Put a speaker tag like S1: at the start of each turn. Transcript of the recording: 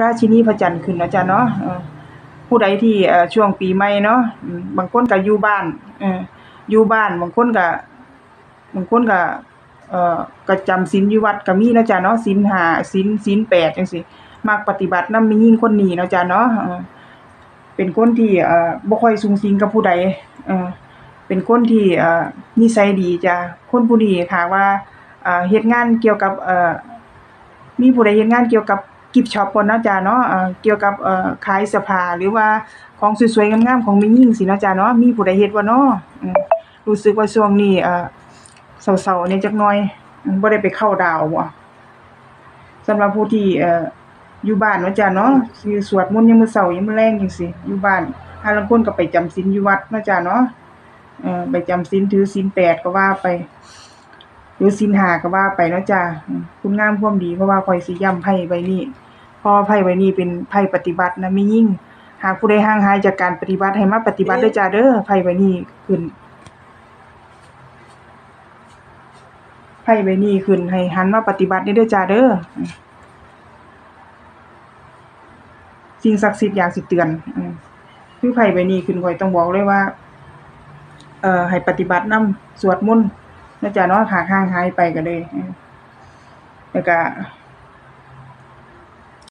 S1: ราชินีพระจันทร์ขึ้นนะจ้ะเนาะผู้ใดที่ช่วงปีใหม่เนาะบางคนก็อยู่บ้านออยู่บ้านบางคนก็บางคนก็เอ่อก็จำศีลอยู่วัดก็มีนะจ้ะเนาะศีลห้าศีลศีลแปดจังซี่มักปฏิบัตินำมียิ่งคนนี้นะจ้ะเนาะเออเป็นคนที่เอ่อบ่ค่อยสุงสิงกับผู้ใดเออเป็นคนที่เอ่อนิสัยดีจ้ะคนผู้นี้ค่ะว่าเอ่อเฮ็ดงานเกี่ยวกับเอ่อมีผู้ใดเฮ็ดงานเกี่ยวกับ กิฟช็อปบ่เนาะจ้ะเนาะเกี่ยวกับขายสื้อผ้าหรือว่าของสวยๆงามๆของม่หญิงสิเนาะจ้ะเนาะมีผู้ใดเฮ็ดบ่เนาะรู้สึกว่าช่วงนี้เอ่อเศร้าๆเนี่ยจักหน่อยอืมบ่ได้ไปเข้าดาวบ่สำหรับผู้ที่ออยู่บ้านเนาะจ้ะเนาะคือสวดมนต์ยามมื้อเช้ายามมื้อแลงจังซี่อยู่บ้านหาลางคนก็ไปจำศีลอยู่วัดเนาะจ้ะเนาะไปจำศีลถือศีลแปดก็ว่าไป รือสินหาก็ว่าไปเนาะจ้ะคุณงามความดีเพราะว่าข่อยสิย้ำไพ่ใบนี้เพราะว่าไพ่ใบนี้เป็นไพ่ปฏิบัตินะมียิ่ง หากผู้ใดห่างหายจากการปฏิบัติให้มาปฏิบัติเด้อจ้าเด้อไพ่ใบนี้ขึ้นไพ่ใบนี้ขึ้นให้หันมาปฏิบัติเด้อจ้าเด้อสิ่งศักดิ์สิทธิ์อยากสิเตือนคือไพ่ใบนี้ขึ้นข่อยต้องบอกเลยว่า เอ่อให้ปฏิบัตินำสวดมนต์ นะจ๊ะเนาะขาข้างท้ายไปก็เลยแล้วก็